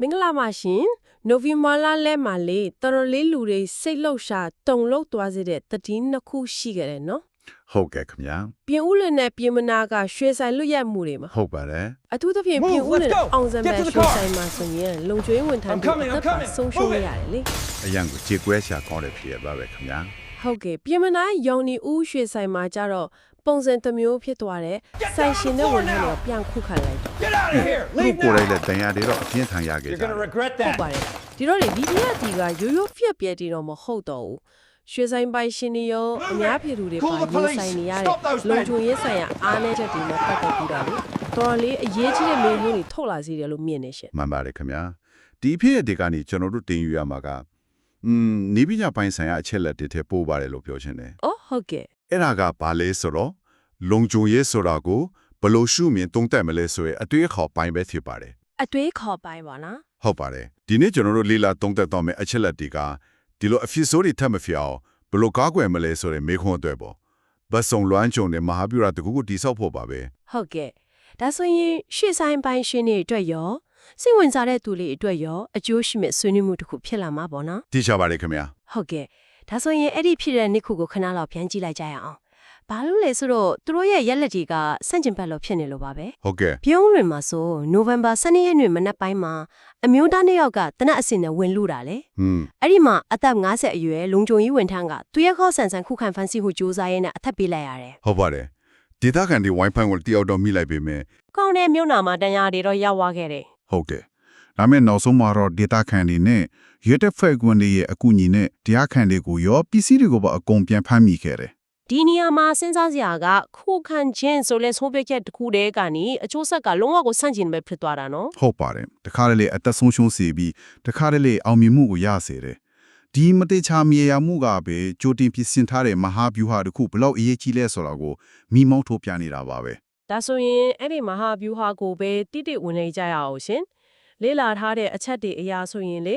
မင်္ဂလာပါရှင်နိုဗီမာလာလဲမှာလေတော်တော်လေးလူတွေစိတ်လှုပ်ရှားတုံလှုပ်သွားစေတဲ့တည်င်းနှစ်ခုရှိကြတယ်နော်ဟုတ်ကဲ့ခင်ဗျာပြင်ဦးလင်နဲ့ပြင်မနာကရွှေဆိုင်လွတ်ရက်မှုတွေမှာဟုတ်ပါတယ်အထူးသဖြင့် Move, ပြင်ဦးလင် let's go. အောင်စံ Get ပန် to the ရွှေ car. ဆိုင်မှာဆိုရင်လုံကျွေးဝန်ထမ်း I'm တွေ coming, I'm အသက်ပါ coming. ဆုံးရှုံး Move ရ it. ရတယ်လေအရန်ကိုကြေကွဲရှာကောင်းတဲ့ဖြစ်ရပါပဲခင်ဗျာဟုတ်ကဲ့ပြင်မနာရောင်နီဦးရွှေဆိုင်မှာကြတော့ ပုံစံတစ်မျိုးဖြစ်သွားတယ်ဆိုင်ရှင်တဲ့ဝန်ထမ်းတွေကပြန်ခုခံလိုက်တယ် Get out of here! သူ Leave ကိုယ်တိုင် now! လည်းတန်ရာတွေတော့အပြင်းထန်ရခဲ့ You're ကြတ gonna ယ် regret ဟုတ် that. ပါတယ်ဒီတော့လေဒီတရားတီကရိုးရိုးဖျက်ပြဲတီတော့မဟုတ်တော့ဘူးရွှေဆိုင်ပိုင်ရှင်တွေရောအများပြည်သူတွေပါ Call the ရင် police. ဆိုင်နေရတဲ့ Stop those men. လုံခြုံရေးဆိုင်ရာအားနည်းချက်တွေနဲ့ပတ်သက်ပြီးတော့လေတော်တော်လေးအရေးကြီးတဲ့မေးခွန်းတွေထုတ်လာစေတယ်လို့မြင်နေရှင်မှန်ပါတယ်ခင်ဗျာဒီဖြစ်ရတဲ့ကနေကျွန်တော်တို့တင်ယူရမှာကอืมနေပညာပိုင်းဆိုင်ရာအချက်လက်တွေထဲပို့ပါတယ်လို့ပြောချင်တယ်။အော်ဟုတ်ကဲ့ အဲ့ဒါကဘာလဲဆိုတော့လုံခြုံရေးဆိုတာကိုဘယ်လို့ရှုမြင်တုံးတက်မလဲဆိုရင်အတွေ့အခေါ်ပိုင်းပဲဖြစ်ပါတယ်အတွေးခေါ်ပိုင်းပါနော်ဟုတ်ပါတယ်ဒီနေ့ကျွန်တော်တို့လေ့လာတုံးတက်တော့မယ့်အချက်လက်တွေကဒီလိုအဖြစ်ဆိုးတွေထပ်မဖြစ်အောင်ဘယ်လို့ကားကွယ်မလဲဆိုတဲ့မေးခွန်းအတွက်ပေါ့ဘတ်စုံလွမ်းကြုံတဲ့မဟာဗျူဟာတကူကိုတိဆောက်ဖို့ပါပဲ။ဟုတ်ကဲ့ဒါဆိုရင်ရွှေဆိုင်ပိုင်ရှင်တွေအတွက်ရောစိတ်ဝင်စားတဲ့သူတွေအတွက်ရောအကျိုးရှိမဲ့ဆွေးနွေးမှုတစ်ခုဖြစ်လာမှာပေါ့နော်တိကျပါတယ်ခင်ဗျာ။ဟုတ်ကဲ့ ဒါဆိုရင်အဲ့ဒီဖြစ်တဲ့နှစ်ခုကိုခဏလောက်ပြန်ကြည့်လိုက်ကြရအောင်။ဘာလို့လဲဆိုတော့သူတို့ရဲ့ရက်လက်တွေကစန့်ကျင်ဘက်လို့ဖြစ်နေလို့ပါပဲ။ဟုတ်ကဲ့ပြုံးလွင်မှာဆိုနိုဝင်ဘာ12ရက်နေ့မနက်ပိုင်းမှာအမျိုးသားနှစ်ယောက်ကတနက်အစင်နဲ့ဝင်လူတာလေဟွန်းအဲ့ဒီမှာအသက်50အရွယ်လုံခြုံရေးဝန်ထမ်းကသူရဲ့ခေါ်ဆန်ဆန်ခုခံဖန်ဆီးမှုစူးစမ်းရင်းနဲ့အသက်ပေးလိုက်ရတယ်ဟုတ်ပါတယ်ဒေတာကန်ဒီ Wi-Fi ကိုတယောက်တော့မိလိုက်ပေမဲ့။ကောင်းတဲ့မြို့နာမှာတန်ရာတွေတော့ရောက်သွားခဲ့တယ်ဟုတ်ကဲ့ဒါမဲ့နောက်ဆုံးမှာတော့ data ခန်တွေနဲ့ ရွေးတက်ဖွဲ့ကွန်းတွေရဲ့အကူအညီနဲ့တရားခန်တွေကိုရောပစ္စည်းတွေကိုပါအကုန်ပြန်ဖမ်းမိခဲ့တယ်။ဒီနေရာမှာစဉ်းစားစရာကခုခံခြင်းဆိုလဲဆုံးဖြတ်ချက်တစ်ခုတည်းကနေအကျိုးဆက်ကလုံးဝကိုဆန့်ကျင်ပဲဖြစ်သွားတာနော်ဟုတ်ပါတယ်တခါတလေအသက်ဆုံးရှုံးစေပြီးတခါတလေအောင်မြင်မှုကိုရစေတယ်ဒီမတိချာမြေယာမှုကပဲကြိုတင်ပြင်ဆင်ထားတဲ့မဟာဗျူဟာတစ်ခုဘလောက်အရေးကြီးလဲဆိုတာကိုမိမောင်းထိုးပြနေတာပါပဲ။ဒါဆိုရင်အဲ့ဒီမဟာဗျူဟာကိုပဲတိတိဝင်နေကြရအောင်ရှင်။လေးလာထားတဲ့အချက်တွေအရာဆိုရင်လေ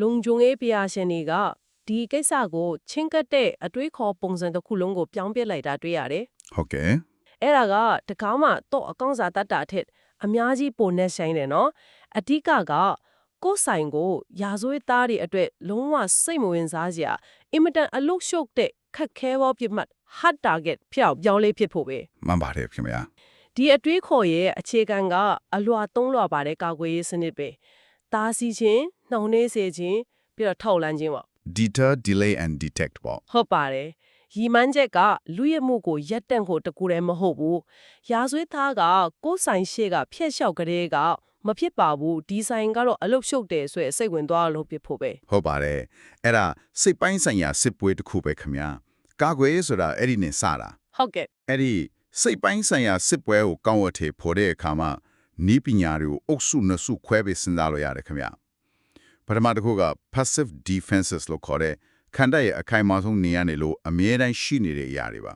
လုံခြုံရေးပညာရှင်တွေကဒီကိစ္စကိုချင်းကပ်တဲ့အတွေးခေါ်ပုံစံတစ်ခုလုံးကိုပြောင်းပြစ်လိုက်တာတွေ့ရတယ်။ဟုတ်ကဲ့အဲ့ဒါကတကောင်းမှတော့အကောင့်စာတတ်တာထက်အများကြီးပုံနဲ့ဆိုင်တယ်နော်အဓိကကကိုယ်ဆိုင်ကိုရာဇဝတ်သားတွေအတွက်လုံးဝစိတ်မဝင်စားစရာအင်မတန်အလုရှုပ်တဲ့ခက်ခဲသောပြစ်မှတ် hard target ဖျောက်ပြောင်းလေးဖြစ်ဖို့ပဲမှန်ပါတယ်ခင်ဗျာဒီအတွေးခေါ်ရဲ့အခြေခံကအလွာသုံးလွာပါတဲ့ကာကွယ်ရေးစနစ်ပဲတားဆီးခြင်း နှောင့်နှေးစေခြင်းပြီးတော့ထောက်လန်းခြင်းပေါ့ deter delay and detect ပေါ့ဟုတ်ပါတယ်ရီမန်းချက်ကလူရမှုကိုရက်တန့်ဖို့တကူတည်းမဟုတ်ဘူးရာဇဝတ်သားကကိုယ်ဆိုင်ရှေ့ကဖျက်လျှောက်ကလေးကမဖြစ်ပါဘူးဒီဆိုင်ကတော့အလုတ်ရှုပ်တယ်ဆိုရယ်စိတ်ဝင်သွားလို့ဖြစ်ဖို့ပဲဟုတ်ပါတယ်အဲ့ဒါစိတ်ပိုင်းဆိုင်ရာစစ်ပွဲတစ်ခုပဲခင်ဗျာကာကွယ်ရေးဆိုတာအဲ့ဒီနဲ့စတာဟုတ်ကဲ့အဲ့ဒီစိတ်ပိုင်းဆိုင်ရာစစ်ပွဲကိုကောင်းဝတ်ထေဖို့တဲ့အခါမှာနီးပညာတွေကိုအုပ်စုနှစ်စုခွဲပြီးစဉ်းစားလို့ရတယ်ခင်ဗျ ပထမတစ်ခုက passive defenses လို့ခေါ်တဲ့ခန္ဓာရဲ့အခိုင်အမာဆုံးနေရနေလို့အမြဲတမ်းရှိနေတဲ့အရာတွေပါ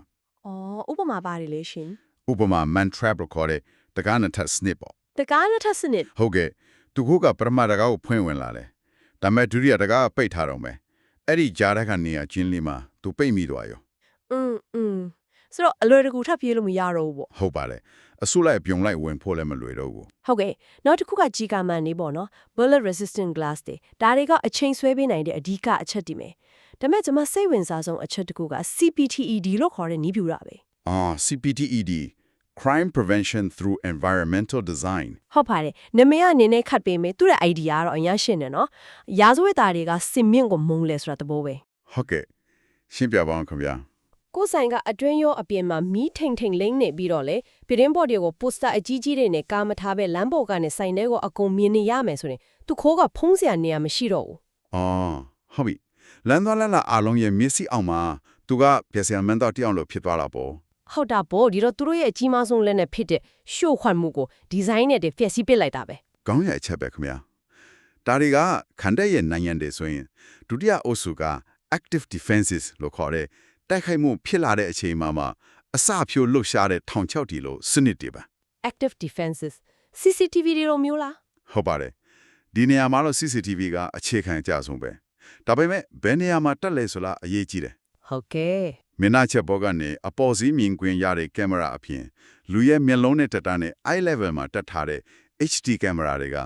ဩဥပမာပါတယ်လေရှင် ဥပမာ man trap လို့ခေါ်တဲ့တကားနှစ်ထပ် snip ပေါ့ တကားလက်ထပ်စနစ် ဟုတ်ကဲ့သူကကပထမတကားကိုဖွင့်ဝင်လာတယ်ဒါပေမဲ့ဒုတိယတကားကပိတ်ထားတော့မယ်အဲ့ဒီကြားတဲ့ကနေရာချင်းလေးမှာသူပိတ်မိသွားရော อืมอืม ဆိုတော့အလွယ်တကူထပ်ပြေးလို့မရတော့ဘူးပေါ့ဟုတ်ပါတယ်အဆုလိုက်ပြုံလိုက်ဝင်ဖို့လည်းမလွယ်တော့ဘူးဟုတ်ကဲ့နောက်တစ်ခုကဂျီကာမန်နေပေါ့နော် bullet resistant glass တွေဒါတွေကအချိန်ဆွဲပေးနိုင်တဲ့အဓိကအချက်တည်မယ်ဒါပေမဲ့ကျွန်မစိတ်ဝင်စားဆုံးအချက်တစ်ခုက CPTED လို့ခေါ်တဲ့နည်းပြူတာပဲအာ CPTED crime prevention through environmental design ဟုတ်ပါတယ်နမည်အနေနဲ့ခတ်ပေးမယ်သူ့ရဲ့ idea ကတော့အများရှင်းတယ်နော်ရာဇဝတ်သားတွေကစင်မြင့်ကိုမုံလဲဆိုတာသဘောပဲဟုတ်ကဲ့ရှင်းပြပါအောင်ခင်ဗျာ ကိုယ်ဆိုင်ကအတွင်းရောအပြင်မှာမီးထိန်ထိန်လိမ့်နေပြီးတော့လေပြတင်းပေါ်တွေကိုပိုစတာအကြီးကြီးတွေနဲ့ကာမထားပဲလမ်းပေါ်ကနေဆိုင်တွေကိုအကုန်မြင်နေရမယ်ဆိုရင်သူခိုးကဖုံးစရာနေရာမရှိတော့ဘူးအော်ဟုတ်ပြီလမ်းသွားလမ်းလာအားလုံးရဲ့မျက်စိအောင်မှာသူကပြစီယမန်တော့တရားလို့ဖြစ်သွားတာပေါ့ဟုတ်တာပေါ့ဒီတော့သူတို့ရဲ့အကြီးမားဆုံးလက်နဲ့ဖြစ်တဲ့ရှို့ခွန်မှုကိုဒီဇိုင်းနဲ့တွေဖျက်ဆီးပစ်လိုက်တာပဲကောင်းရအချက်ပဲခင်ဗျာဒါတွေကခန္ဓာရဲ့နိုင်ငံတွေဆိုရင်ဒုတိယအုပ်စုက active defenses လို့ခေါ်တဲ့ တိုက်ခိုက်မှုဖြစ်လာတဲ့အချိန်မှာမှအစဖြိုးလှုပ်ရှားတဲ့ထောင်ချောက်တီလို့စနစ်တွေပါ active defenses CCTV တွေလိုမျိုးလားဟုတ်ပါတယ်ဒီနေရာမှာတော့ CCTV ကအခြေခံအကြဆုံးပဲဒါပေမဲ့ဘယ်နေရာမှာတက်လဲဆိုလားအရေးကြီးတယ်ဟုတ်ကဲ့မျက်နှာချက်ဘောကနေအပေါ်စီးမြင်ကွင်းရတဲ့ကင်မရာအပြင်လူရဲ့မျက်လုံးနဲ့တက်တာနဲ့ eye level မှာတက်ထားတဲ့ HD ကင်မရာတွေက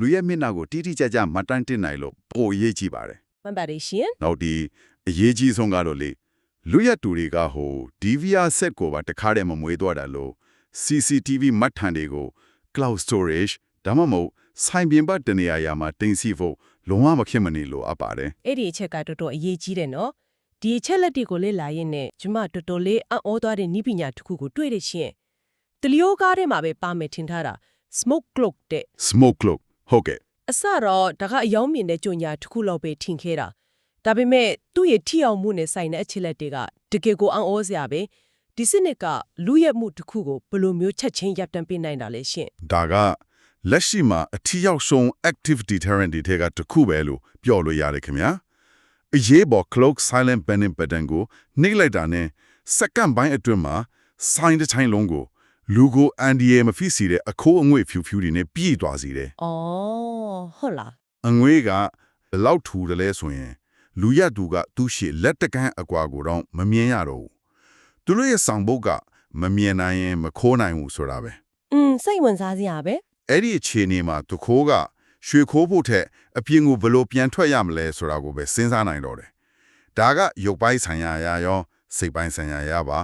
လူရဲ့မျက်နှာကိုတိတိကျကျမှတ်တမ်းတင်နိုင်လို့ပိုအရေးကြီးပါတယ်မှန်ပါတယ်ရှင်နောက်ဒီအရေးကြီးဆုံးကတော့လေ လူရတူတွေကဟို DVR set ကိုပါတခါတည်းမမွေးတော့တာလို့ CCTV မှတ်ထန်တွေကို cloud storage ဒါမှမဟုတ်စိုင်းပြင်ပတနေရာရာမှာတင်စီဖို့လုံးဝမဖြစ်မနေလို့အပ်ပါတယ်အဲ့ဒီအချက်ကတော်တော်အရေးကြီးတယ်နော်ဒီအချက်လက်တွေကိုလေ့လာရင်းနဲ့ကျမတော်တော်လေးအံ့ဩသွားတဲ့ဤပညာတစ်ခုကိုတွေ့ရရှင်တလျောကားထဲမှာပဲပါမယ်ထင်ထားတာ smoke cloak တဲ့ smoke cloak ဟုတ်ကဲ့အစတော့ဒါကအယောင်းမြင်တဲ့ကြညာတစ်ခုလောက်ပဲထင်ခဲ့တာ ဒါပေမဲ့သူ့ရဲ့ထိအောင်မှုနဲ့ဆိုင်တဲ့အချက်လက်တွေကတကယ်ကိုအံ့ဩစရာပဲဒီစနစ်ကလူရဲ့မှုတစ်ခုကိုဘယ်လိုမျိုးချက်ချင်းရပ်တန့်ပေးနိုင်တာလဲရှင်ဒါကလက်ရှိမှာအထီရောက်ဆုံး active deterrent တွေထဲကတစ်ခုပဲလို့ပြောလို့ရတယ်ခင်ဗျာအရေးပေါ် cloak silent banning button ကိုနှိပ်လိုက်တာနဲ့စက္ကန့်ပိုင်းအတွင်းမှာ sign တစ်တိုင်းလုံးကိုလူကိုအန်ဒီယေမဖိစီတဲ့အခိုးအငွေ့ဖြူဖြူတွေနဲ့ပြည့်သွားစေတယ်။အော်ဟုတ်လားအငွေးကဘယ်လောက်ထူတယ်လဲဆိုရင် လူရတူကသူ့ရှေ့လက်တကန်းအကွာကိုတော့မမြင်ရတော့ဘူးသူတို့ရဲ့ဆောင်ဘုတ်ကမမြင်နိုင်ရင်မခိုးနိုင်ဘူးဆိုတာပဲ။อืมစိတ်ဝင်စားစရာပဲအဲ့ဒီအခြေအနေမှာသူခိုးကရွှေခိုးဖို့ထက်အပြင်ကိုဘယ်လိုပြန်ထွက်ရမလဲဆိုတာကိုပဲစဉ်းစားနိုင်တော့တယ်ဒါကရုပ်ပိုင်းဆိုင်ရာအရာရောစိတ်ပိုင်းဆိုင်ရာအရာပါ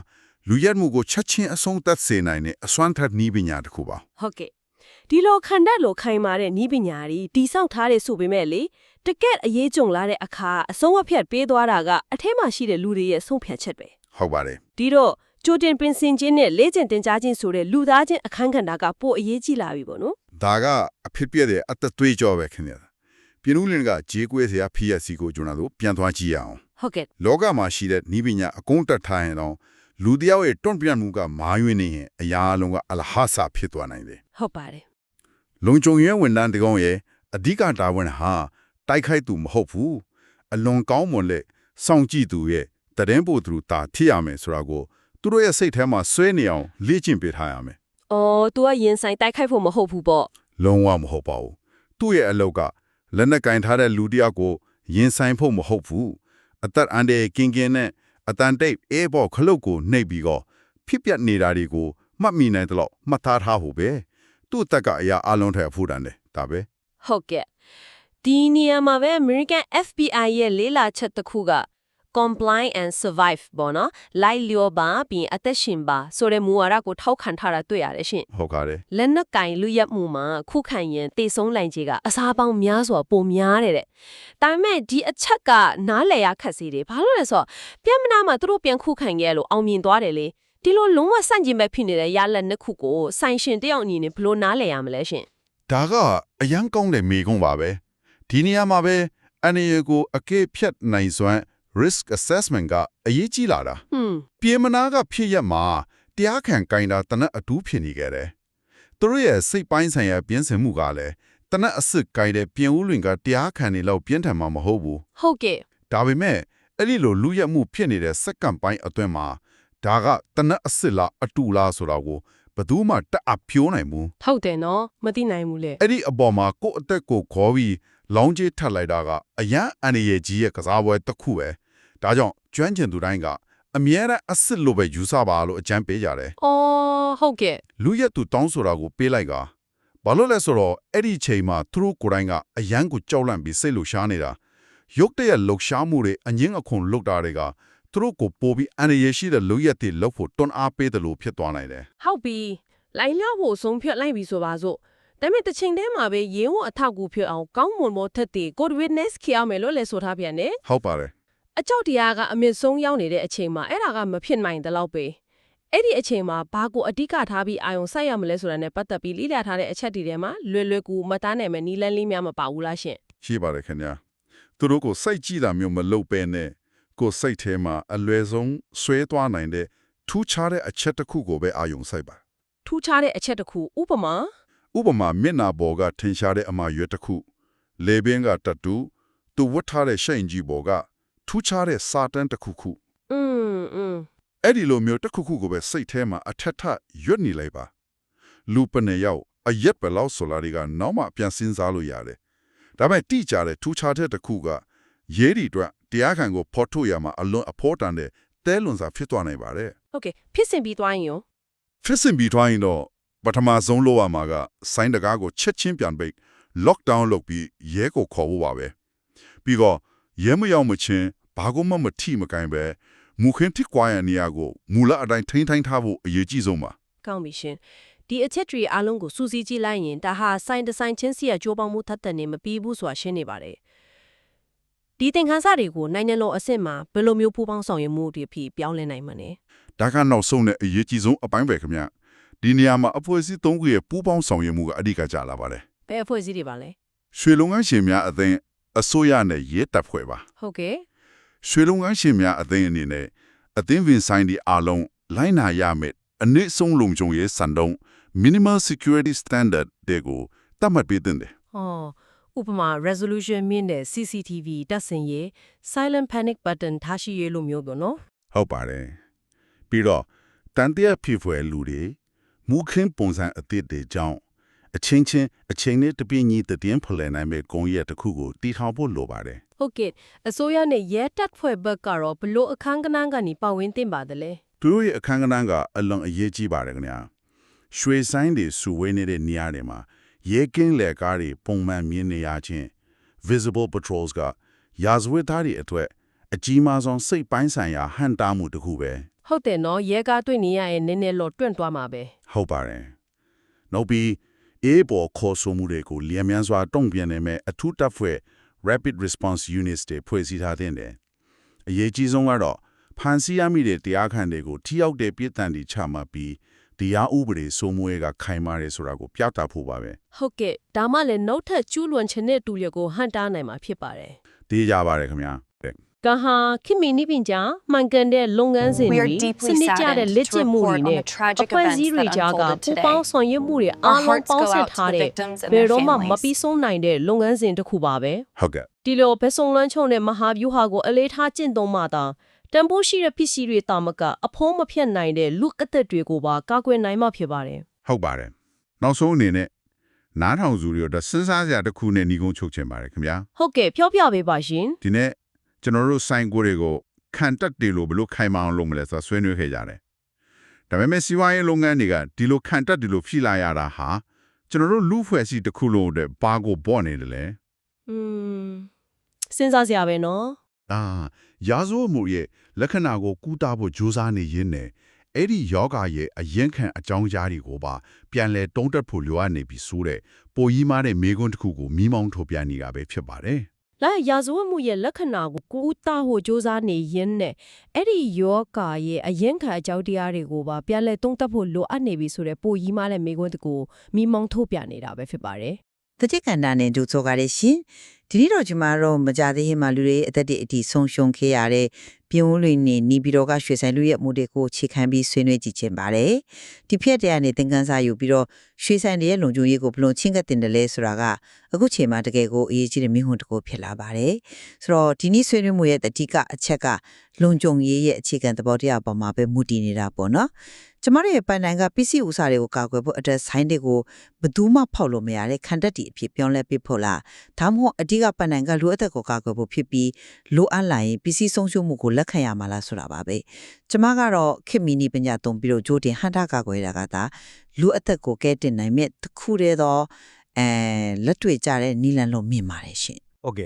လူရက်မှုကိုချက်ချင်းအဆုံးသတ်စေနိုင်တဲ့အစွမ်းထက်နည်းပညာတစ်ခုပါ။ဟုတ်ကဲ့။ ဒီလိုခန္ဓာလိုခိုင်မာတဲ့ဤပညာတွေတိဆောက်ထားတဲ့ဆိုပေမဲ့လေတကက်အရေးကြုံလာတဲ့အခါအဆုံးအဖြတ်ပေးသွားတာကအထက်မှာရှိတဲ့လူတွေရဲ့ဆုံးဖြတ်ချက်ပဲဟုတ်ပါတယ်။ဒီတော့ကြိုတင်ပင်စင်ခြင်းနဲ့လေ့ကျင့်တင်ကြားခြင်းဆိုတဲ့လူသားချင်းအခန်းကဏ္ဍကပိုအရေးကြီးလာပြီပေါ့နော်ဒါကအဖြစ်ပြတဲ့အသက်သွေးကြောပဲခင်ဗျာပြင်းဦးလင်းကဂျေးကွေးစရာဖီယက်စီကိုကျွန်တော်တို့ပြန်သွားကြည့်ရအောင်။ဟုတ်ကဲ့လောကမှာရှိတဲ့ဤပညာအကုန်တက်ထားရင်တော့လူတစ်ယောက်ရဲ့တွန့်ပြန်မှုကမာယွင်းနေရင်အရာအလုံးကအလဟဆဖြစ်သွားနိုင်တယ်ဟုတ်ပါတယ် လုံခြုံရေးဝန်ထမ်းတကောင်ရဲ့အဓိကတာဝန်ဟာတိုက်ခိုက်သူမဟုတ်ဘူးအလွန်ကောင်းမွန်လက်စောင့်ကြည့်သူရဲ့တရင်ပို့သူတာထိရမယ်ဆိုတာကိုသူတို့ရဲ့စိတ်ထဲမှာဆွဲနေအောင်လေ့ကျင့်ပေးထားရမယ်။အော် तू ကရင်ဆိုင်တိုက်ခိုက်ဖို့မဟုတ်ဘူးပေါ့လုံးဝမဟုတ်ပါဘူးသူ့ရဲ့အလောက်ကလက်နက်ကင်ထားတဲ့လူတစ်ယောက်ကိုရင်ဆိုင်ဖို့မဟုတ်ဘူးအသက်အန္တရာယ်ကင်းကင်းနဲ့အတန်တိတ်အေးဘောခလုတ်ကိုနှိပ်ပြီးတော့ဖြစ်ပျက်နေတာတွေကိုမှတ်မိနိုင်တယ်လို့မှတ်သားထားဖို့ပဲ သူ့အသက်ကအရာအလုံးထက်အဖို့တန်တယ်ဒါပဲ။ဟုတ်ကဲ့။ဒီနေရာမှာပဲ American FBI ရဲ့လေးလာချက်တစ်ခုက comply and survive ပေါ့နော်။လိုက်လျောပါပြီးအသက်ရှင်ပါဆိုတဲ့မူဝါဒကိုထောက်ခံထားတာတွေ့ရတယ်ရှင်ဟုတ်ကဲ့။လက်နက်ကင်လူရက်မှုမှာခုခံရင်တေဆုံးလိုက်ကြီးကအစားပေါင်းများစွာပုံများတယ်တဲ့။ဒါပေမဲ့ဒီအချက်ကနားလည်ရခက်စီတယ်။ဘာလို့လဲဆိုတော့ပြန်မနာမှာသူတို့ပြန်ခုခံခဲ့လို့အောင်မြင်သွားတယ်လေ။ ဒီလိုလုံးဝဆန့်ကျင်ဘက်ဖြစ်နေတဲ့ရလက်နှစ်ခုကိုဆိုင်ရှင်တယောက်အနေနဲ့ဘယ်လိုနားလည်ရမလဲရှင်ဒါကအရန်ကောင်းတဲ့မိကုန်းပါပဲဒီနေရာမှာပဲအနေရကိုအကဲဖြတ်နိုင်စွမ်း risk assessment ကအရေးကြီးလာတာ။ဟွန်းပြေမနာကဖြစ်ရက်မှာတရားခံကင်တာတနက်အတူးဖြစ်နေကြတယ်သူတို့ရဲ့စိတ်ပိုင်းဆိုင်ရာပြင်းစင်မှုကလည်းတနက်အစစ်ကင်တဲ့ပြင်ဦးလွင်ကတရားခံနေလောက်ပြင်းထန်မှာမဟုတ်ဘူးဟုတ်ကဲ့ဒါပေမဲ့အဲ့ဒီလိုလူရက်မှုဖြစ်နေတဲ့စက္ကန့်ပိုင်းအတွင်းမှာ ဒါကတနက်အစစ်လားအတူလားဆိုတာကိုဘယ်သူမှတတ်အဖြိုးနိုင်ဘူးဟုတ်တယ်နော်မသိနိုင်ဘူးလေအဲ့ဒီအပေါ်မှာကိုယ့်အသက်ကိုခေါ်ပြီးလောင်းကြီးထပ်လိုက်တာကအရန်အန်ရည်ကြီးရဲ့ကစားပွဲတစ်ခုပဲဒါကြောင့်ကျွမ်းကျင်သူတိုင်းကအမြဲတမ်းအစ်စ်လိုပဲယူဆပါလို့အကြံပေးကြတယ်အော်ဟုတ်ကဲ့လူရက်သူတောင်းဆိုတာကိုပေးလိုက်ကဘာလို့လဲဆိုတော့အဲ့ဒီချိန်မှာသူတို့ကိုယ်တိုင်ကအရန်ကိုကြောက်လန့်ပြီးစိတ်လှရှားနေတာရုတ်တရက်လှုပ်ရှားမှုတွေအငင်းအခုန်လှုပ်တာတွေက သူတို့ကိုပို့ပြီးအန်ရည်ရှိတဲ့လူရက်တွေလှုပ်ဖို့တွန်းအားပေးတယ်လို့ဖြစ်သွားနိုင်တယ်ဟုတ်ပြီလိုင်းလျောက်ဖို့ဆုံးဖြတ်လိုက်ပြီဆိုပါစို့ဒါပေမဲ့တစ်ချိန်တည်းမှာပဲရင်းဝအထောက်အကူဖြစ်အောင်ကောင်းမွန်မောထက်တဲ့ code witness ခရမယ်လို့လည်းဆိုထားပြန်တယ်ဟုတ်ပါတယ်အကြောက်တရားကအမြင့်ဆုံးရောက်နေတဲ့အချိန်မှာအဲ့ဒါကမဖြစ်နိုင်တဲ့လောက်ပဲအဲ့ဒီအချိန်မှာဘာကိုအဓိကထားပြီးအာယုံစိုက်ရမလဲဆိုတာနဲ့ပတ်သက်ပြီးလိလာထားတဲ့အချက်တွေထဲမှာလွယ်လွယ်ကူမသားနိုင်မဲ့နီလန်းလေးများမပါဘူးလားရှင်ရှိပါတယ်ခင်ဗျာသူတို့ကိုစိတ်ကြည့်တာမျိုးမလုပ်ပဲနဲ့ ကိုယ်စိတ်ထဲမှာအလွယ်ဆုံးဆွဲသွားနိုင်တဲ့ထူးခြားတဲ့အချက်တစ်ခုကိုပဲအာယုံစိုက်ပါ ထူးခြားတဲ့အချက်တစ်ခုဥပမာ ဥပမာမျက်နာပေါ်ကထင်ရှားတဲ့အမှားရွက်တစ်ခုလေဘင်းကတတူသူဝတ်ထားတဲ့ရှိန်ကြီးပေါ်ကထူးခြားတဲ့စာတန်းတစ်ခုခု อืมอืม အဲ့ဒီလိုမျိုးတစ်ခုခုကိုပဲစိတ်ထဲမှာအထက်ထရွတ်နေလိုက်ပါလူပနေရောက်အရက်ပဲလောက်ဆိုလာတွေကနောက်မှပြန်စဉ်းစားလို့ရတယ်ဒါပေမဲ့တိကျတဲ့ထူးခြားတဲ့တစ်ခုကရေးဒီအတွက် တရားခံကိုဖော်ထုတ်ရမှာအလွန်အဖို့တန်တဲ့တဲလွန်စာဖြစ်သွားနိုင်ပါတယ်ဟုတ်ကဲ့ဖြစ်စဉ်ပြီးသွားရင်ရောဖြစ်စဉ်ပြီးထွားရင်တော့ပထမဆုံးလိုရမှာကဆိုင်းတကားကိုချက်ချင်းပြန်ပိတ် lockdown လုပ်ပြီးရဲကိုခေါ်ဖို့ပါပဲပြီးတော့ရဲမရောက်မချင်းဘာကိုမှမထိမကင်ပဲမူခင်းထိကွာရနေရကိုမူလအတိုင်းထိန်းထိုင်းထားဖို့အရေးကြီးဆုံးပါကောင်းပြီရှင်ဒီအချက်တွေအားလုံးကိုစူးစီးကြည့်လိုက်ရင်ဒါဟာစိုင်းတဆိုင်ချင်းစီရကြိုးပေါင်းမှုထက်တဲ့နေမပြီးဘူးဆိုတာရှင်းနေပါတယ် ဒီသင်ခန်းစာတွေကိုနိုင်ငံတော်အဆင့်မှာဘယ်လိုမျိုးပူးပေါင်းဆောင်ရွက်မှုတွေအဖြစ်ပြောင်းလဲနိုင်မလဲဒါကနောက်ဆုံးနဲ့အရေးကြီးဆုံးအပိုင်းပဲခင်ဗျဒီနေရာမှာအဖွဲ့အစည်း၃ခုရဲ့ပူးပေါင်းဆောင်ရွက်မှုကအဓိကကြလာပါတယ်ဘယ်အဖွဲ့အစည်းတွေပါလဲရွှေလုံငန်းရှင်များအသင်းအစိုးရနဲ့ရဲတပ်ဖွဲ့ပါဟုတ်ကဲ့ရွှေလုံငန်းရှင်များအသင်းအနေနဲ့အသင်းဝင်ဆိုင်ဒီအားလုံးလိုင်းနာရမယ်အနည်းဆုံးလုံခြုံရေးစံတုံး minimal security standard တွေကိုတတ်မှတ်ပေးတဲ့တယ်ဟော ဥပမာ resolution မြင့်တဲ့ CCTV တက်ဆင်ရေး silent panic button ထားရှိရေးလိုမျိုးပေါ့နော်ဟုတ်ပါတယ်ပြီးတော့တန်တရားဖြစ်ဖွယ်လူတွေမူခင်းပုံစံအသစ်တွေကြောင့်အချင်းချင်းအချိန်နဲ့တပြည့်ညီတည်င်းဖလှယ်နိုင်မဲ့ဂုံရက်တစ်ခုကိုတည်ထောင်ဖို့လိုပါတယ်ဟုတ်ကဲ့အစိုးရနဲ့ရဲတပ်ဖွဲ့ဘက်ကတော့ဘလို့အခန်းကဏ္ဍကနေပါဝင်တင်ပါတယ်လဲသူတို့ရဲ့အခန်းကဏ္ဍကအလွန်အရေးကြီးပါတယ်ခင်ဗျာရွှေဆိုင်တွေစုဝေးနေတဲ့နေရာတွေမှာ ရဲကင်းလေကားတွေပုံမှန်မြင်နေရခြင်း visible patrols ကရာဇဝတ်သားတွေအတွက်အကြီးမားဆုံးစိတ်ပိုင်းဆိုင်ရာဟန်တာမှုတစ်ခုပဲဟုတ်တယ်နော်ရဲကားတွေ့နေရရင်နည်းနည်းတော့တွန့်သွားမှာပဲဟုတ်ပါတယ်နောက်ပြီးအေးပေါ်ခေါ်ဆိုမှုတွေကိုလျင်မြန်စွာတုံ့ပြန်နိုင်မဲ့အထူးတပ်ဖွဲ့ rapid response units တွေဖွဲ့စည်းထားတဲ့တယ်အရေးကြီးဆုံးကတော့ဖန်ဆီးရမိတဲ့တရားခံတွေကိုထိရောက်တဲ့ပြည်တံတွေချမှတ်ပြီး တရားဥပဒေစိုးမိုးရေးကခိုင်မာတယ်ဆိုတာကိုပြသဖို့ပါပဲဟုတ်ကဲ့ဒါမှလည်းနောက်ထပ်ကျူးလွန်ခြင်းတဲ့တူတွေကိုဟန်တားနိုင်မှာဖြစ်ပါတယ်သိကြပါတယ်ခင်ဗျာတဲ့ကဟာခင်မီနိပင်ကြမှန်ကန်တဲ့လုပ်ငန်းစဉ် We တွေ are စ deeply နစ်ကျတဲ့ saddened လက် to ကျင့်မှုတွေ report on နဲ့ the tragic အဖွဲ့အ events စည်းတွေ that ကြားက unfolded ပူပေါင်း today. ဆောင်ရွက်မှုတွေ Our အားလုံး hearts ပေါင်း go စပ် out to ထား the တဲ့ victims and ဘယ် their တော့မှမ families. ပြီးဆုံးနိုင်တဲ့လုပ်ငန်းစဉ်တစ်ခုပါပဲဟုတ်ကဲ့ဒီလိုဘက်ဆုံလွှမ်းချုံတဲ့မဟာဗျူဟာကိုအလေးထားကျင့်သုံးမှသာ တန်ဖိုးရှိတဲ့ပစ္စည်းတွေတာမကအဖုံးမဖြတ်နိုင်တဲ့လူကသက်တွေကိုပါကာကွယ်နိုင်မှဖြစ်ပါတယ်ဟုတ်ပါတယ်နောက်ဆုံးအနေနဲ့နားထောင်စုတွေတော့စဉ်းစားစရာတစ်ခုနဲ့ညီကုန်းချုပ်ချင်ပါတယ်ခင်ဗျာဟုတ်ကဲ့ဖြောပြပေးပါရှင်ဒီနေ့ကျွန်တော်တို့ဆိုင်ကိုတွေကိုခံတက်တယ်လို့ဘယ်လိုခိုင်မာအောင်လုပ်မလဲဆိုတာဆွေးနွေးခဲ့ကြတယ်။ဒါပေမဲ့စီးပွားရေးလုပ်ငန်းတွေကဒီလိုခံတက်တယ်လို့ဖြိလာရတာဟာကျွန်တော်တို့လူဖွဲ့စီတစ်ခုလုံးအတွက်ဘာကိုပေါ့နေတယ်လဲอืมစဉ်းစားစရာပဲနော်။ အာရာဇဝတ်မှုရဲ့လက္ခဏာကိုကူးတာဖို့ကြိုးစားနေရင်းနဲ့အဲ့ဒီယောဂရဲ့အရင်ခံအကြောင်းကြားတွေကိုပါပြန်လဲတုံးတက်ဖို့လိုအပ်နေပြီဆိုတဲ့ပိုကြီးမားတဲ့မေခွန်းတစ်ခုကိုမိမောင်းထုတ်ပြန်နေတာပဲဖြစ်ပါတယ်။လာရာဇဝတ်မှုရဲ့လက္ခဏာကိုကူးတာဟိုစ조사နေရင်းနဲ့အဲ့ဒီယောဂါရဲ့အရင်ခံအကြောင်းတရားတွေကိုပါပြန်လဲတုံးတက်ဖို့လိုအပ်နေပြီဆိုတဲ့ပိုကြီးမားတဲ့မိကွန်းတကူမိမောင်းထုတ်ပြနေတာပဲဖြစ်ပါတယ် တကြက်ကန္တာနဲ့ဒုဆိုကြတဲ့ရှင်ဒီနေ့တော့ကျမတို့မကြသေးခင်မှာလူတွေအသက်တွေအထိဆုံးရှုံးခဲ့ရတဲ့ပြည်ဝန်းလွင်နေနီပြီးတော့ကရွှေဆိုင်လူရဲ့မှုတွေကိုခြေခံပြီးဆွေးနွေးကြည့်ခြင်းပါတယ်ဒီဖြစ်တဲ့ကနေသင်ခန်းစာယူပြီးတော့ရွှေဆိုင်တွေရဲ့လုံခြုံရေးကိုဘယ်လို့ချင်းကပ်တင်တယ်လဲဆိုတာကအခုချိန်မှာတကယ်ကိုအရေးကြီးတဲ့မိဟုန်တစ်ခုဖြစ်လာပါတယ်ဆိုတော့ဒီနေ့ဆွေးနွေးမှုရဲ့အဓိကအချက်ကလုံခြုံရေးရဲ့အခြေခံသဘောတရားပေါ်မှာပဲမူတည်နေတာပေါ့နော် ကျမတို့ရဲ့ပန်နိုင်ကပစ္စည်းဥစ္စာတွေကိုကာကွယ်ဖို့အတွက်ဆိုင်းတွေကိုဘယ်သူမှဖောက်လို့မရတဲ့ခံတက်တီအဖြစ်ပြောင်းလဲပြဖို့လားဒါမှမဟုတ်အဓိကပန်နိုင်ကလူအသက်ကိုကာကွယ်ဖို့ဖြစ်ပြီးလိုအပ်လာရင်ပစ္စည်းဆုံးရှုံးမှုကိုလက်ခံရမှာလားဆိုတာပါပဲကျမကတော့ခေတ်မီနီပညာသုံးပြီးတော့ဂျိုးတင်ဟန်တာကာကွယ်တာကသာလူအသက်ကိုကဲတင်နိုင်မဲ့တစ်ခုတည်းသောအဲလက်တွေ့ကြတဲ့နီလန်လို့မြင်ပါတယ်ရှင် โอเค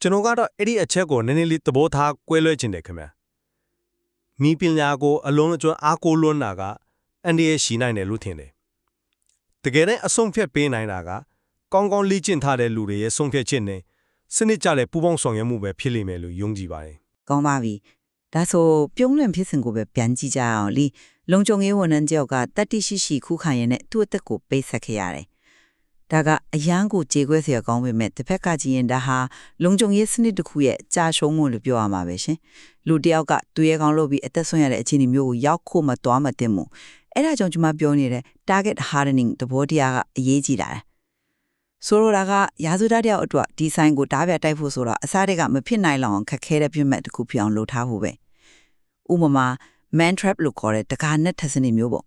ကျွန်တော်ကတော့အဲ့ဒီအချက်ကိုနည်းနည်းလေးသဘောထားကွဲလွဲခြင်းတယ်ခင်ဗျာ မိပညာကိုအလုံးအကျွမ်းအားကိုးလွန်းတာကအန်ဒီရဲ့ရှိနိုင်တယ်လို့ထင်တယ်တကယ်တမ်းအဆုံးဖြတ်ပေးနိုင်တာကကောင်းကောင်းလေ့ကျင့်ထားတဲ့လူတွေရဲ့ဆုံးဖြတ်ချက်နဲ့စနစ်ကျတဲ့ပူးပေါင်းဆောင်ရွက်မှုပဲဖြစ်လိမ့်မယ်လို့ယုံကြည်ပါတယ်ကောင်းပါပြီဒါဆိုပြုံးလွင်ဖြစ်စဉ်ကိုပဲပြန်ကြည့်ကြအောင်လीလုံခြုံရေးဝန်ထမ်းတယောက်ကတတိရှိရှိခုခံရတဲ့သူ့အသက်ကိုပိတ်ဆက်ခဲ့ရတယ် ဒါကအရန်ကိုကြေခွဲเสียကောင်းပေမဲ့တစ်ဖက်ကကြည့်ရင်ဒါဟာလုံခြုံရေးစနစ်တစ်ခုရဲ့ကြာရှုံးမှုလို့ပြောရမှာပဲရှင်လူတစ်ယောက်ကသူရဲကောင်းလုပ်ပြီးအသက်ဆုံးရတဲ့အခြေအနေမျိုးကိုရောက်ဖို့မသွားမတင်မှုအဲ့ဒါကြောင့်ကျွန်မပြောနေတဲ့ target hardening သဘောတရားကအရေးကြီးတာဆိုလိုတာကရာဇဝတ်တယောက်အတွက်ဒီဆိုင်ကိုတားပြတိုက်ဖို့ဆိုတော့အစားတွေကမဖြစ်နိုင်လောက်အောင်ခက်ခဲတဲ့ပြစ်မှတ်တစ်ခုဖြစ်အောင်လုပ်ထားဖို့ပဲဥပမာ man trap လို့ခေါ်တဲ့တကာနဲ့ထက်စနစ်မျိုးပေါ့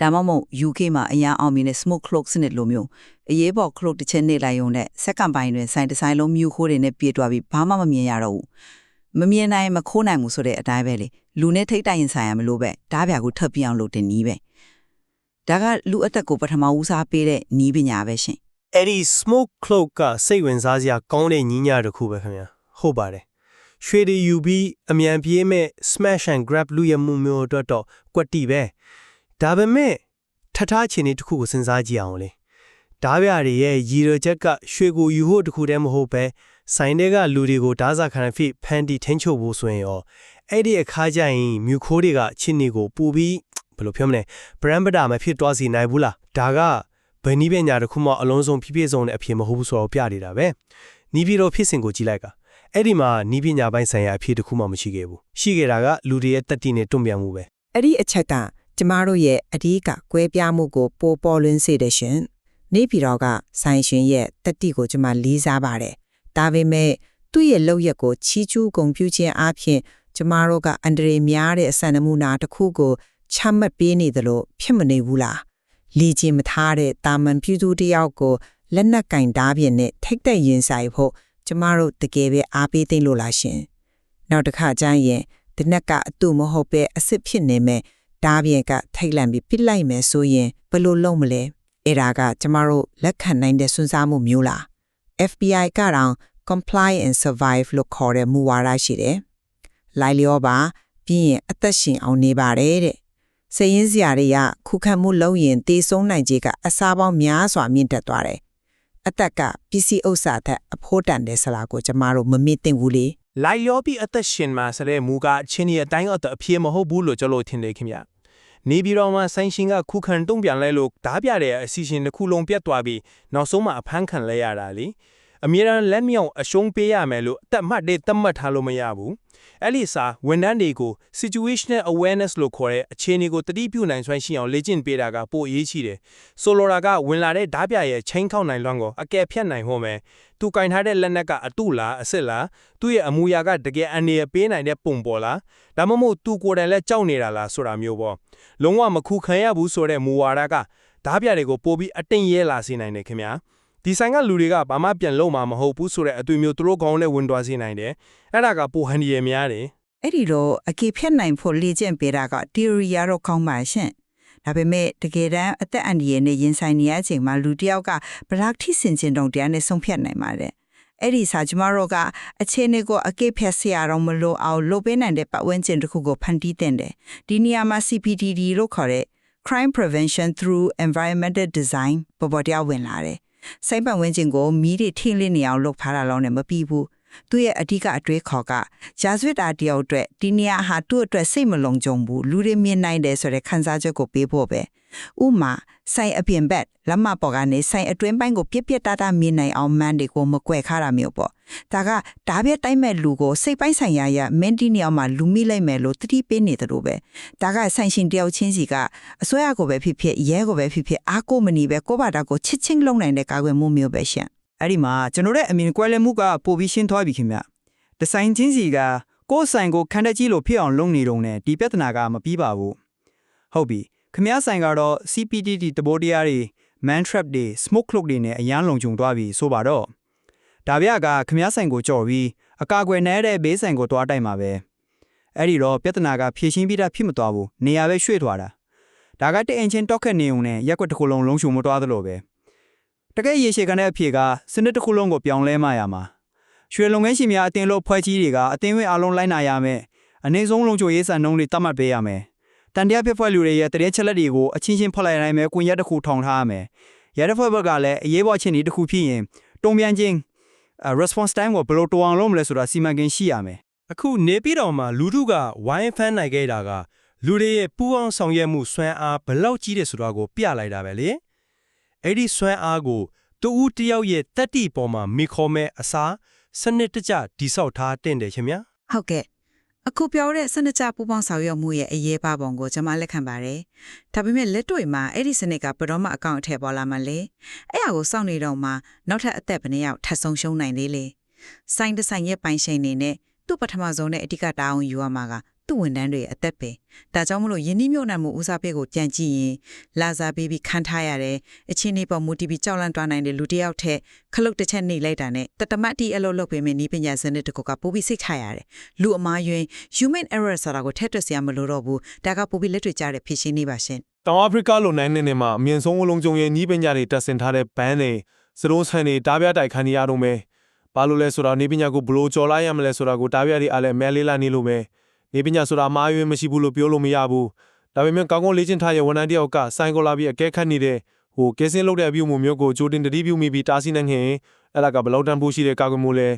ဒါမှမဟုတ် UK မှာအရန်အောင်မြင်တဲ့ smoke cloak စနစ်လိုမျိုးအရေးပေါ် cloak တစ်ချက်နေလိုက်ရုံနဲ့စက္ကန့်ပိုင်းတွင်ဆိုင်တစ်ဆိုင်လုံးမြူခိုးတွေနဲ့ပြေးသွားပြီးဘာမှမမြင်ရတော့ဘူးမမြင်နိုင်မခိုးနိုင်ဘူးဆိုတဲ့အတိုင်းပဲလေလူနဲ့ထိတ်တိုင်ရင်ဆိုင်ရမလို့ပဲဒါပြကိုထပ်ပြအောင်လုပ်တဲ့နီးပဲဒါကလူအသက်ကိုပထမဦးစားပေးတဲ့နီးပညာပဲရှင်အဲ့ဒီ smoke cloak ကစိတ်ဝင်စားစရာကောင်းတဲ့ညီညာတစ်ခုပဲခင်ဗျာဟုတ်ပါတယ်ရွှေတွေယူပြီးအမြန်ပြေးမဲ့ smash and grab လူရမှုမျိုးအတွက်တော့ကွက်တီပဲ ဒါပေမဲ့ထထားချင်တဲ့တစ်ခုကိုစဉ်းစားကြည့်အောင်လေဓားပြတွေရဲ့ရည်ရွယ်ချက်ကရွှေကိုယူဖို့တစ်ခုတည်းမဟုတ်ပဲဆိုင်တွေကလူတွေကိုဓာစာခံဖြစ်ဖန်တီထင်းချုပ်ဖို့ဆိုရင်ရောအဲ့ဒီအခါကျရင်မြူခိုးတွေကချင်းနေကိုပူပြီးဘယ်လိုပြောမလဲ brand ပဒါမဖြစ်သွားစီနိုင်ဘူးလားဒါကဘယ်နည်းပညာတစ်ခုမှအလုံးစုံဖြစ်ဖြစ်ဆုံးတဲ့အဖြစ်မဟုတ်ဘူးဆိုတော့ပြနေတာပဲနီးပြီးတော့ဖြစ်စဉ်ကိုကြည့်လိုက်ကအဲ့ဒီမှာနီးပညာပိုင်းဆိုင်ရာအဖြစ်တစ်ခုမှမရှိခဲ့ဘူးရှိခဲ့တာကလူတွေရဲ့တက်တီနဲ့တွန့်ပြန်မှုပဲအဲ့ဒီအချက်က ကျမတို့ရဲ့အဓိကကွဲပြားမှုကို ပိုပေါ်လွင်စေတဲ့ရှင်နေပြည်တော်ကဆိုင်ရှင်ရဲ့တက်တိကိုကျမလေးစားပါတယ်ဒါပေမဲ့သူ့ရဲ့လောက်ရက်ကိုချီးကျူးဂုဏ်ပြုခြင်းအပြင်ကျမတို့ကအန္တရာယ်များတဲ့အစံနမူနာတစ်ခုကိုချမှတ်ပေးနေသလိုဖြစ်မနေဘူးလားလီကျင်မထားတဲ့တာမန်ပြည်သူတစ်ယောက်ကိုလက်နက်ကင်ဓာပြင်းနဲ့ထိတ်တဲ့ရင်ဆိုင်ဖို့ကျမတို့တကယ်ပဲအားပေးသိမ့်လို့လားရှင်နောက်တစ်ခါကျရင်ဒီနက်ကအတူမဟုတ်ပဲအစ်စ်ဖြစ်နေမဲ့ ဒါပြင်ကထိတ်လန့်ပြီးပြစ်လိုက်မယ်ဆိုရင်ဘယ်လိုလုပ်မလဲအဲ့ဒါကကျမတို့လက်ခံနိုင်တဲ့စွမ်းစားမှုမျိုးလား FBI ကတော့ comply and survive လို့ခေါ်တဲ့မူဝါဒရှိတယ်။လိုက်လျောပါပြီးရင်အသက်ရှင်အောင်နေပါတယ်တဲ့။စည်ရင်းစရာတွေကခုခံမှုလုပ်ရင်တေဆုံးနိုင်ခြေကအစားပေါင်းများစွာမြင့်တက်သွားတယ်။အသက်ကပစ္စည်းဥစ္စာသက်အဖို့တန်တဲ့ဆလာကိုကျမတို့မမေ့သင့်ဘူးလေ။ လိုက်ရောပြီးအသက်ရှင်မှာဆိုတဲ့မူကအချင်းရဲ့အတိုင်းအတအပြေမဟုတ်ဘူးလို့ကျွန်တော်ထင်တယ်ခင်ဗျနေပြီးတော့မှဆိုင်ရှင်ကခုခံတုံ့ပြန်လိုက်လို့ဓားပြတဲ့အစီအစဉ်တစ်ခုလုံးပြတ်သွားပြီးနောက်ဆုံးမှအဖမ်းခံလဲရတာလေ အမြဲတမ်းလက်မြောက်အရှုံးပေးရမယ်လို့အသက်မှတ်တဲ့သတ်မှတ်ထားလို့မရဘူးအဲ့ဒီစာဝန်ထမ်းတွေကို situational awareness လို့ခေါ်တဲ့အခြေအနေကိုတတိပြုနိုင်စွမ်းရှိအောင်လေ့ကျင့်ပေးတာကပိုအရေးကြီးတယ်ဆိုလိုတာကဝင်လာတဲ့ဓားပြရဲ့ချင်းခောက်နိုင်လွန်းကိုအကယ်ဖြတ်နိုင်ဟောမယ်သူကင်ထားတဲ့လက်နက်ကအတုလားအစ်စ်လားသူ့ရဲ့အမူအရာကတကယ်အနေရပေးနိုင်တဲ့ပုံပေါ်လားဒါမှမဟုတ်သူကိုယ်တိုင်လည်းကြောက်နေတာလားဆိုတာမျိုးပေါ့လုံးဝမခုခံရဘူးဆိုတဲ့မူဝါဒကဓားပြတွေကိုပို့ပြီးအတင်းရဲလာစေနိုင်တယ်ခင်ဗျာ ဒီဆိုင်ကလူတွေကဘာမှပြန်လုံးမှာမဟုတ်ဘူးဆိုတဲ့အသွင်မျိုးသူတို့ကောင်းနဲ့ဝင်သွားစေနိုင်တယ်အဲ့ဒါကပိုဟန်ဒီရများတယ်အဲ့ဒီတော့အကေဖြတ်နိုင်ဖို့လေ့ကျင့်ပေးတာက theory ရတော့ကောင်းပါရှင်။ဒါပေမဲ့တကယ်တမ်းအသက်အန္တရာယ်နဲ့ရင်ဆိုင်နေရချိန်မှာလူတစ်ယောက်ကဘလောက်ထိစင်ကျင်တုံတရားနဲ့ဆုံးဖြတ်နိုင်ပါတယ်။အဲ့ဒီစာကျမတို့ကအခြေအနေကိုအကေဖြတ်ဆရာတော်မလို့အောင်လုပ်ပေးနိုင်တဲ့ပတ်ဝန်းကျင်တစ်ခုကိုဖန်တီးတင်တယ်။ဒီနေရာမှာ CPTD လို့ခေါ်တဲ့ crime prevention through environmental design ပေါ်ပေါ်တရားဝင်လာတယ်။ စိုက်ပတ်ဝန်းကျင်ကိုမီးတွေထိလင်းနေအောင်လုပ်ထားတာလုံးနဲ့မပြီးဘူး။ သူ့ရဲ့အဓိကအတွေးခေါ်ကရာဇဝတ်တာတယောက်အတွက်ဒီနေရာဟာသူ့အတွက်စိတ်မလုံခြုံဘူးလူတွေမြင်နိုင်တယ်ဆိုတဲ့ခံစားချက်ကိုပေးဖို့ပဲဥမာဆိုင်အပြင်ဘက်လက်မပေါ်ကနေဆိုင်အတွင်းပိုင်းကိုပြက်ပြက်တာတာမြင်နိုင်အောင်မန်တွေကိုမကွယ်ခါတာမျိုးပေါ့ဒါကဓာပြက်တိုင်းမဲ့လူကိုစိတ်ပိုင်းဆိုင်ရာရမန်တီနေအောင်မှလူမိလိုက်မယ်လို့တတိပေးနေတယ်လို့ပဲဒါကဆိုင်ရှင်တယောက်ချင်းစီကအစွဲအကိုပဲဖြစ်ဖြစ်ရဲကိုပဲဖြစ်ဖြစ်အားကိုမနေပဲကိုယ့်ဘာသာကိုချစ်ချင်းလုံးနိုင်တဲ့ကာကွယ်မှုမျိုးပဲရှင် အဲ့ဒီမှာကျွန်တော်ရဲ့အမြင်ကွဲလဲမှုကပိုပြီးရှင်းသွားပြီခင်ဗျဒီဇိုင်းချင်းစီကကိုယ်ဆိုင်ကိုခန္ဓာကြီးလို့ဖြစ်အောင်လုပ်နေတော့ ਨੇ ဒီပြဿနာကမပြီးပါဘူးဟုတ်ပြီခင်ဗျားဆိုင်ကတော့ CPTD တဘောတရားတွေ man trap တွေ smoke cloak တွေနဲ့အရန်လုံခြုံသွားပြီဆိုပါတော့ဒါပြကခင်ဗျားဆိုင်ကိုကြော်ပြီးအကာအကွယ်နဲ့တဲ့ဘေးဆိုင်ကိုတွားတိုက်မှာပဲအဲ့ဒီတော့ပြဿနာကဖြေရှင်းပြီးသားဖြစ်မသွားဘူးနေရာပဲရွှေ့သွားတာဒါကတအင်ချင်းတောက်ခက်နေုံနဲ့ရက်ွက်တစ်ခုလုံးလုံးရှုံမတွားသလိုပဲ တကယ်ရေရှည်ကန်တဲ့အဖြေကစနစ်တစ်ခုလုံးကိုပြောင်းလဲမှရမှာရွှေလုံငန်းရှင်များအတင်းလို့ဖွဲ့ကြီးတွေကအတင်းဝင်အလုံးလိုက်နာရမယ်အနေဆုံးလုံးချိုရေးဆန်နှုံးတွေတတ်မှတ်ပေးရမယ်တန်တရားဖြစ်ဖွဲ့လူတွေရဲ့တရေချက်လက်တွေကိုအချင်းချင်းဖောက်လိုက်နိုင်မယ်ကွန်ရက်တစ်ခုထောင်ထားရမယ်ရဲတပ်ဖွဲ့ဘက်ကလည်းအရေးပေါ်ချင်းဒီတစ်ခုဖြစ်ရင်တုံပြန်ချင်း response time ကိုဘယ်လိုတောင်းအောင်လုပ်မလဲဆိုတာစီမံကိန်းရှိရမယ်အခုနေပြည်တော်မှာလူထုကဝိုင်းဖမ်းနိုင်ခဲ့တာကလူတွေရဲ့ပူးပေါင်းဆောင်ရွက်မှုစွမ်းအားဘယ်လောက်ကြီးတယ်ဆိုတာကိုပြလိုက်တာပဲလေ အဲ့ဒီစွမ်းအားကိုတူဦးတယောက်ရဲ့တက်တီပေါ်မှာမိခေါ်မဲ့အစားစနစ်တကျဒီဆောက်ထားတင်တယ်ခင်ဗျာဟုတ်ကဲ့အခုပြောတဲ့စနစ်ကျပူပေါင်းဆောင်ရွက်မှုရဲ့အရေးပါပုံကိုကျွန်မလက်ခံပါတယ်။ဒါပေမဲ့လက်တွေ့မှာအဲ့ဒီစနစ်ကဘယ်တော့မှအကောင့်အထည်ပေါ်လာမှလဲ။အဲ့ဟာကိုစောင့်နေတော့မှနောက်ထပ်အသက်ဘယ်နှယောက်ထပ်ဆုံးရှုံးနိုင်သေးလေ။စိုင်းတစ်ဆိုင်ရဲ့ပိုင်ရှင်နေနဲ့သူ့ပထမဆုံးနဲ့အဓိကတာဝန်ယူရမှာက သူ့ဝန်ထမ်းတွေရဲ့အသက်ပဲ။ဒါကြောင့်မလို့ယင်းနှိမ့်မြုံနိုင်မှုဦးစားပေးကိုကြံကြည့်ရင်လာစာပေးပြီးခံထားရတဲ့အချင်းနေပေါ်မူတည်ပြီးကြောက်လန့်တွားနိုင်တဲ့လူတစ်ယောက်ထက်ခလုတ်တစ်ချက်နှိပ်လိုက်တာနဲ့တတမတ်တီအလုပ်လုပ်ပေးမယ်ဤပညာစနစ်တစ်ခုကပိုပြီးစိတ်ချရတယ်။လူအမားယွင် human error ဆိုတာကိုထည့်တွက်စရာမလိုတော့ဘူးဒါကပိုပြီးလက်တွေ့ကျတဲ့ဖြစ်ရှင်းနေပါရှင်တောင်အာဖရိကလိုနိုင်နေနေမှာအမြင့်ဆုံးအလုံးကျုံရဲ့နီးပညာတွေတက်ဆင်ထားတဲ့ဘန်းတွေစလုံးဆိုင်တွေတားပြတိုက်ခံနေရတော့မယ်ဘာလို့လဲဆိုတော့နေပညာကိုဘလို့ကြော်လိုက်ရမလဲဆိုတာကိုတားပြတွေအားလည်းမဲလေးလာနေလို့ပဲ နေပညာဆိုတာအမှားယွင်းမရှိဘူးလို့ပြောလို့မရဘူးဒါပေမဲ့ကောင်းကောင်းလေ့ကျင့်ထားရဲ့ဝန်ထမ်းတယောက်ကဆိုင်ကိုလာပြီးအကဲခတ်နေတဲ့ဟိုကဲစင်းလုပ်တဲ့အပြုအမူမျိုးကိုကြိုတင်တတိပြုမိပြီးတားဆီးနိုင်ခင်အဲ့ဒါကဘယ်လောက်တန်ဖိုးရှိတဲ့ကာကွယ်မှုလဲ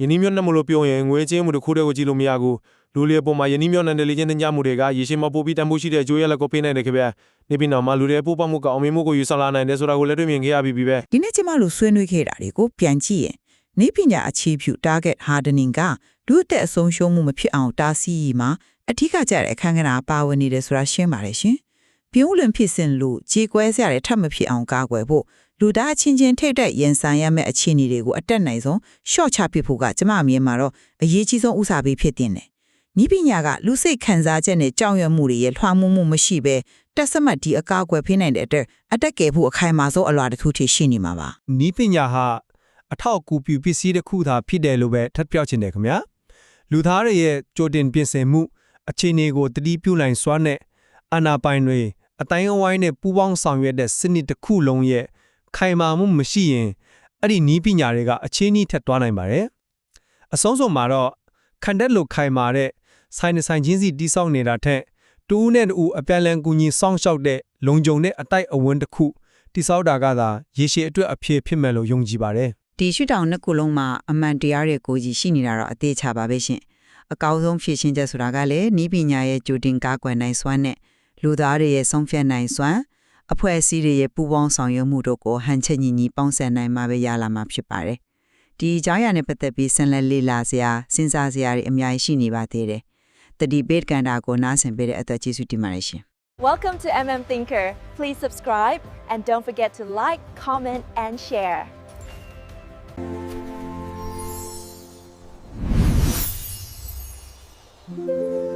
ယင်းနှမျိုးနဲ့မလို့ပြောရင်ငွေချင်းမှုတစ်ခုတည်းကိုကြည့်လို့မရဘူးလူလျက်ပေါ်မှာယင်းနှမျိုးနဲ့လေ့ကျင့်တဲ့ညမှုတွေကရေရှည်မှာပို့ပြီးတန်ဖိုးရှိတဲ့အကျိုးရလဒ်ကိုပေးနိုင်တယ်ခင်ဗျာနေပြီးနောက်မှာလူတွေပို့ပမှုကအောင်မြင်မှုကိုယူဆလာနိုင်တယ်ဆိုတာကိုလည်းတွေ့မြင်ခဲ့ရပြီးပြီပဲဒီနေ့ကျမတို့ဆွေးနွေးခဲ့တာတွေကိုပြန်ကြည့်ရင်နေပညာအခြေပြု target hardening က လူအသက်အဆုံးရှုံးမှုမဖြစ်အောင်တားဆီးရမှာအထူးကကြတဲ့အခန်းကဏ္ဍပါဝင်နေတယ်ဆိုတာရှင်းပါတယ်ရှင်။ပြုံးလွန်ဖြစ်စဉ်လို့ကြေကွဲစရာတွေထပ်မဖြစ်အောင်ကာကွယ်ဖို့လူသားအချင်းချင်းထိတ်တက်ရင်ဆိုင်ရမယ့်အခြေအနေတွေကိုအတက်နိုင်ဆုံးရှော့ချပစ်ဖို့ကကျမအမြင်မှာတော့အရေးကြီးဆုံးဥစားပေးဖြစ်တင်တယ်။ဤပညာကလူစိတ်ခံစားချက်နဲ့ကြောက်ရွံ့မှုတွေရဲ့လွှမ်းမိုးမှုမရှိဘဲတက်စမတ်ဒီအကာအကွယ်ဖိနိုင်တဲ့အတွက်အတက်ကယ်ဖို့အခိုင်အမာဆုံးအလွာတစ်ခုထိရှိနေမှာပါနီးပညာဟာအထောက်အကူပြုပစ္စည်းတစ်ခုသာဖြစ်တယ်လို့ပဲထပ်ပြောချင်တယ်ခင်ဗျာ လူသားတွေရဲ့ကြိုတင်ပြင်ဆင်မှုအခြေအနေကိုတတိပြုနိုင်စွာနဲ့အနာပိုင်တွေအတိုင်းအဝိုင်းနဲ့ပူးပေါင်းဆောင်ရွက်တဲ့စနစ်တစ်ခုလုံးရဲ့ခိုင်မာမှုမရှိရင်အဲ့ဒီနီးပညာတွေကအခြေအနေထက်သွားနိုင်ပါတယ်အဆုံးစုံမှာတော့ခန္ဓာလိုခိုင်မာတဲ့ဆိုင်နဲ့ဆိုင်ချင်းစီတိစောက်နေတာထက်တူးနဲ့တူးအပြန်လန်ကူညီစောင့်ရှောက်တဲ့လုံခြုံတဲ့အတိုက်အဝန်းတစ်ခုတိစောက်တာကသာရေရှည်အတွက်အဖြစ်ဖြစ်မယ်လို့ယုံကြည်ပါတယ် ဒီရှုထောင့်နှစ်ခုလုံးမှာအမှန်တရားရဲ့ကိုကြီးရှိနေတာတော့အသေးချပါပဲရှင်အကောင်းဆုံးဖြည့်ရှင်းချက်ဆိုတာကလည်းဤပညာရဲ့ကြိုတင်ကားကွယ်နိုင်စွမ်းနဲ့လူသားတွေရဲ့ဆုံးဖြတ်နိုင်စွမ်းအဖွဲ့အစည်းတွေရဲ့ပူးပေါင်းဆောင်ရွက်မှုတို့ကိုဟန်ချက်ညီညီပေါင်းစပ်နိုင်မှာပဲရလာမှာဖြစ်ပါတယ်ဒီအကြောင်းအရာနဲ့ပတ်သက်ပြီးဆင်လက်လေ့လာစရာစဉ်းစားစရာတွေအများကြီးရှိနေပါသေးတယ်တတိဘေတ်ကန်တာကိုနားဆင်ပေးတဲ့အတွက်ကျေးဇူးတင်ပါတယ်ရှင် Welcome to MM Thinker. Please subscribe and don't forget to like, comment, and share. thank you